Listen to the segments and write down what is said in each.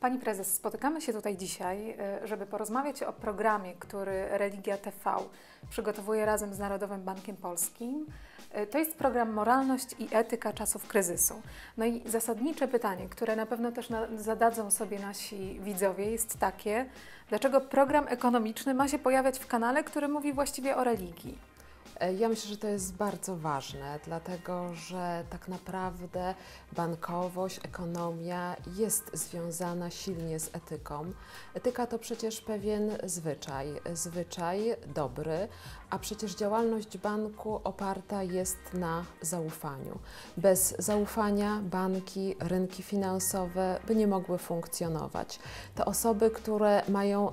Pani prezes, spotykamy się tutaj dzisiaj, e, żeby porozmawiać o programie, który Religia TV przygotowuje razem z Narodowym Bankiem Polskim. E, to jest program Moralność i etyka czasów kryzysu. No i zasadnicze pytanie, które na pewno też zadadzą sobie nasi widzowie, jest takie: dlaczego program ekonomiczny ma się pojawiać w kanale, który mówi właściwie o religii? E, ja myślę, że to jest bardzo ważne, dlatego że tak naprawdę bankowość, ekonomia jest związana silnie z etyką. Etyka to przecież pewien zwyczaj, zwyczaj dobry, a przecież działalność banku oparta jest na zaufaniu. Bez zaufania banki, rynki finansowe by nie mogły funkcjonować. Te osoby, które mają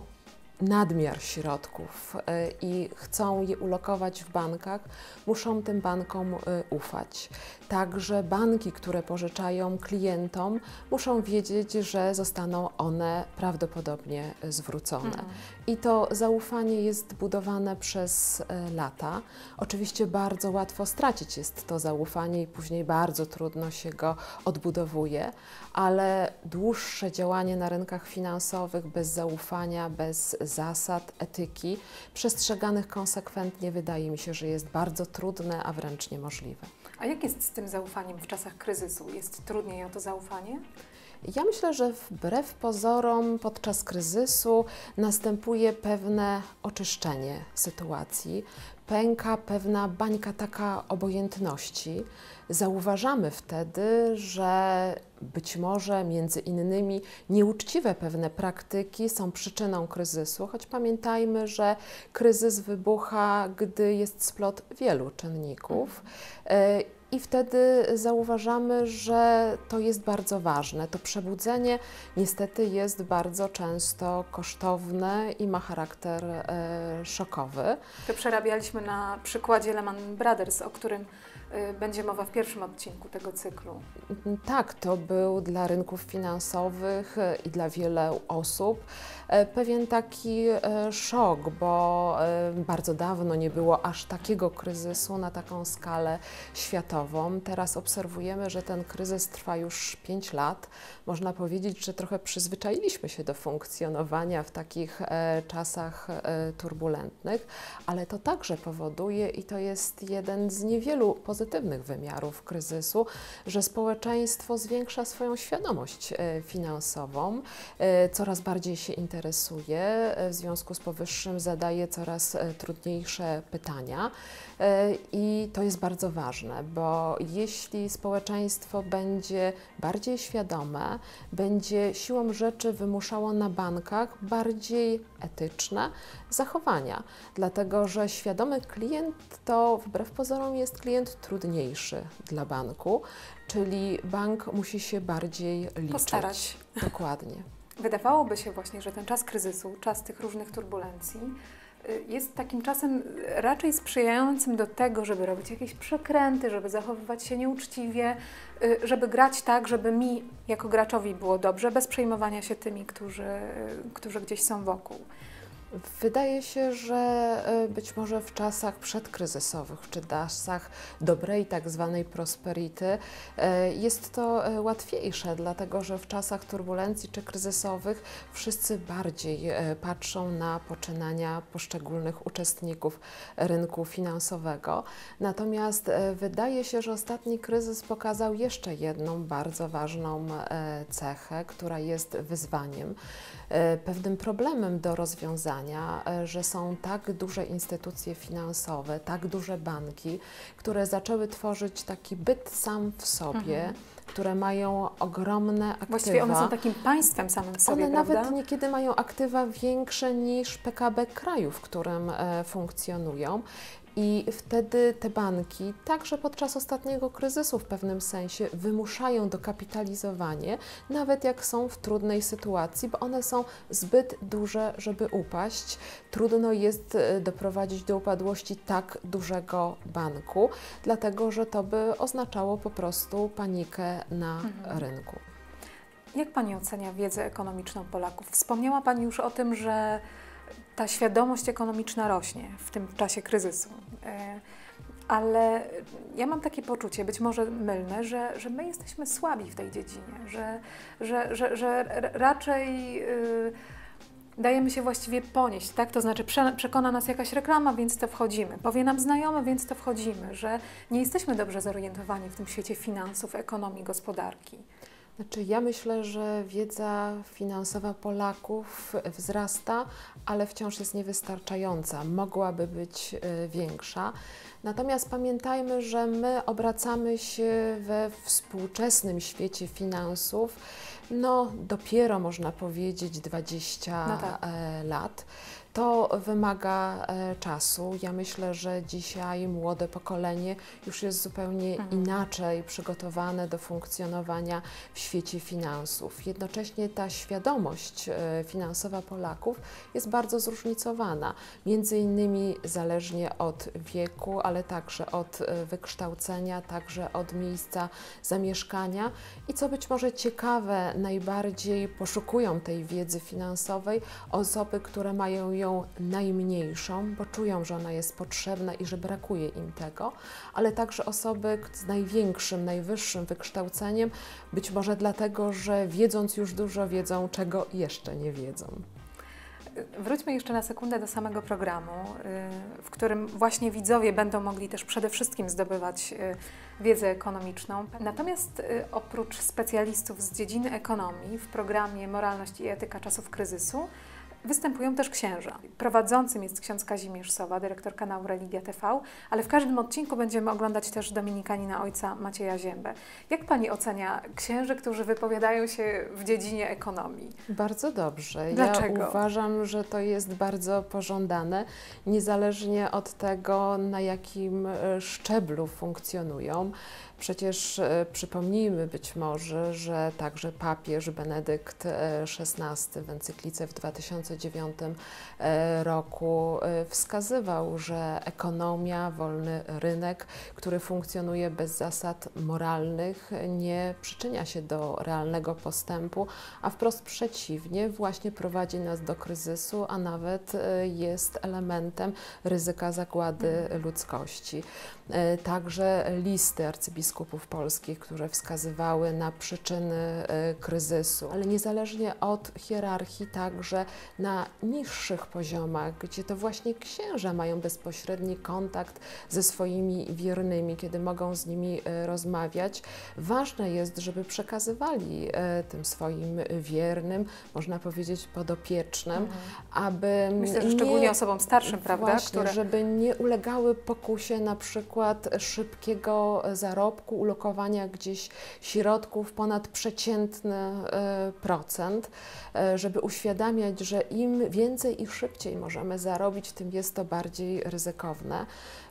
nadmiar środków y, i chcą je ulokować w bankach, muszą tym bankom y, ufać. Także banki, które pożyczają klientom, muszą wiedzieć, że zostaną one prawdopodobnie zwrócone. Mhm. I to zaufanie jest budowane przez lata. Oczywiście bardzo łatwo stracić jest to zaufanie i później bardzo trudno się go odbudowuje, ale dłuższe działanie na rynkach finansowych bez zaufania, bez zasad, etyki, przestrzeganych konsekwentnie, wydaje mi się, że jest bardzo trudne, a wręcz niemożliwe. A jak jest z tym zaufaniem w czasach kryzysu? Jest trudniej o to zaufanie? Ja myślę, że wbrew pozorom podczas kryzysu następuje pewne oczyszczenie sytuacji, pęka pewna bańka taka obojętności. Zauważamy wtedy, że być może między innymi nieuczciwe pewne praktyki są przyczyną kryzysu, choć pamiętajmy, że kryzys wybucha, gdy jest splot wielu czynników. I wtedy zauważamy, że to jest bardzo ważne. To przebudzenie niestety jest bardzo często kosztowne i ma charakter e, szokowy. To przerabialiśmy na przykładzie Lehman Brothers, o którym będzie mowa w pierwszym odcinku tego cyklu. Tak, to był dla rynków finansowych y, i dla wielu osób y, pewien taki szok, bo bardzo dawno nie było aż takiego kryzysu na taką skalę światową. Teraz obserwujemy, że ten kryzys trwa już 5 lat. Można powiedzieć, że trochę przyzwyczailiśmy się do funkcjonowania w takich czasach turbulentnych, ale to także powoduje i to jest jeden z niewielu pozytywnych pozytywnych wymiarów kryzysu, że społeczeństwo zwiększa swoją świadomość e, finansową, e, coraz bardziej się interesuje, e, w związku z powyższym zadaje coraz trudniejsze pytania. I to jest bardzo ważne, bo jeśli społeczeństwo będzie bardziej świadome, będzie siłą rzeczy wymuszało na bankach bardziej etyczne zachowania, dlatego że świadomy klient to wbrew pozorom jest klient trudniejszy dla banku, czyli bank musi się bardziej liczyć. Postarać. Dokładnie. Wydawałoby się właśnie, że ten czas kryzysu, czas tych różnych turbulencji, jest takim czasem raczej sprzyjającym do tego, żeby robić jakieś przekręty, żeby zachowywać się nieuczciwie, y, żeby grać tak, żeby mi jako graczowi było dobrze, bez przejmowania się tymi, którzy, y, którzy gdzieś są wokół. Wydaje się, że e, być może w czasach przedkryzysowych, czy czasach dobrej tak zwanej prosperity e, jest to e, łatwiejsze, dlatego że w czasach turbulencji czy kryzysowych wszyscy bardziej patrzą na poczynania poszczególnych uczestników rynku finansowego. Natomiast wydaje się, że ostatni kryzys pokazał jeszcze jedną bardzo ważną cechę, która jest wyzwaniem, pewnym problemem do rozwiązania E, że są tak duże instytucje finansowe, tak duże banki, które zaczęły tworzyć taki byt sam w sobie. Mhm które mają ogromne aktywa. Właściwie one są takim państwem samym w sobie, One prawda? nawet niekiedy mają aktywa większe niż PKB kraju, w którym e, funkcjonują. I wtedy te banki, także podczas ostatniego kryzysu w pewnym sensie, wymuszają dokapitalizowanie, nawet jak są w trudnej sytuacji, bo one są zbyt duże, żeby upaść. Trudno jest e, doprowadzić do upadłości tak dużego banku, dlatego że to by oznaczało po prostu panikę na mhm. rynku. Jak Pani ocenia wiedzę ekonomiczną Polaków? Wspomniała Pani już o tym, że ta świadomość ekonomiczna rośnie w tym czasie kryzysu. E, ale ja mam takie poczucie, być może mylne, że, że my jesteśmy słabi w tej dziedzinie, że, że, że, że raczej. Yy, dajemy się właściwie ponieść, tak? To znaczy przekona nas jakaś reklama, więc to wchodzimy. Powie nam znajomy, więc to wchodzimy, że nie jesteśmy dobrze zorientowani w tym świecie finansów, ekonomii, gospodarki. Znaczy, ja myślę, że wiedza finansowa Polaków wzrasta, ale wciąż jest niewystarczająca. Mogłaby być y, większa. Natomiast pamiętajmy, że my obracamy się we współczesnym świecie finansów, no dopiero można powiedzieć 20 no tak. E, lat. To wymaga e, czasu. Ja myślę, że dzisiaj młode pokolenie już jest zupełnie mhm. inaczej przygotowane do funkcjonowania w świecie finansów. Jednocześnie ta świadomość e, finansowa Polaków jest bardzo zróżnicowana, między innymi zależnie od wieku, ale także od e, wykształcenia, także od miejsca zamieszkania i co być może ciekawe, najbardziej poszukują tej wiedzy finansowej osoby, które mają ją najmniejszą, bo czują, że ona jest potrzebna i że brakuje im tego, ale także osoby z największym, najwyższym wykształceniem, być może dlatego, że wiedząc już dużo, wiedzą, czego jeszcze nie wiedzą. Wróćmy jeszcze na sekundę do samego programu, y, w którym właśnie widzowie będą mogli też przede wszystkim zdobywać y, wiedzę ekonomiczną. Natomiast y, oprócz specjalistów z dziedziny ekonomii w programie Moralność i etyka czasów kryzysu występują też księża. Prowadzącym jest ksiądz Kazimierz Sowa, dyrektor kanału Religia TV, ale w każdym odcinku będziemy oglądać też dominikanina ojca Macieja Ziębę. Jak pani ocenia księży, którzy wypowiadają się w dziedzinie ekonomii? Bardzo dobrze. Dlaczego? Ja uważam, że to jest bardzo pożądane, niezależnie od tego, na jakim e, szczeblu funkcjonują. Przecież e, przypomnijmy być może, że także papież Benedykt e, XVI w encyklice w 2000 1989 e, roku e, wskazywał, że ekonomia, wolny rynek, który funkcjonuje bez zasad moralnych, nie przyczynia się do realnego postępu, a wprost przeciwnie, właśnie prowadzi nas do kryzysu, a nawet e, jest elementem ryzyka zagłady ludzkości. Także listy arcybiskupa biskupów polskich, które wskazywały na przyczyny e, kryzysu, ale niezależnie od hierarchii, także na niższych poziomach, gdzie to właśnie księża mają bezpośredni kontakt ze swoimi wiernymi, kiedy mogą z nimi e, rozmawiać, ważne jest, żeby przekazywali e, tym swoim wiernym, można powiedzieć podopiecznym, mhm. aby. Myślę, że szczególnie nie, osobom starszym, prawda? Właśnie, Które... żeby nie ulegały pokusie na przykład szybkiego zarobku, ulokowania gdzieś środków ponad przeciętny e, procent, e, żeby uświadamiać, że im więcej i szybciej możemy zarobić, tym jest to bardziej ryzykowne,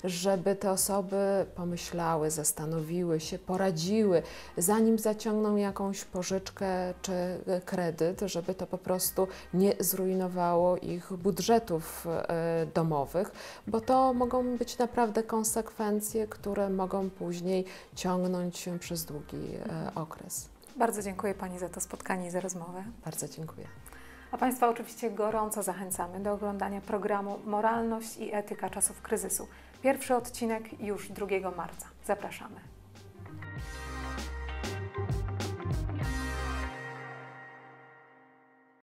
żeby te osoby pomyślały, zastanowiły się, poradziły, zanim zaciągną jakąś pożyczkę czy kredyt, żeby to po prostu nie zrujnowało ich budżetów e, domowych, bo to mogą być naprawdę konsekwencje, które mogą później ciągnąć się przez długi e, okres. Bardzo dziękuję Pani za to spotkanie i za rozmowę. Bardzo dziękuję. A Państwa oczywiście gorąco zachęcamy do oglądania programu Moralność i etyka czasów kryzysu. Pierwszy odcinek już 2 marca. Zapraszamy.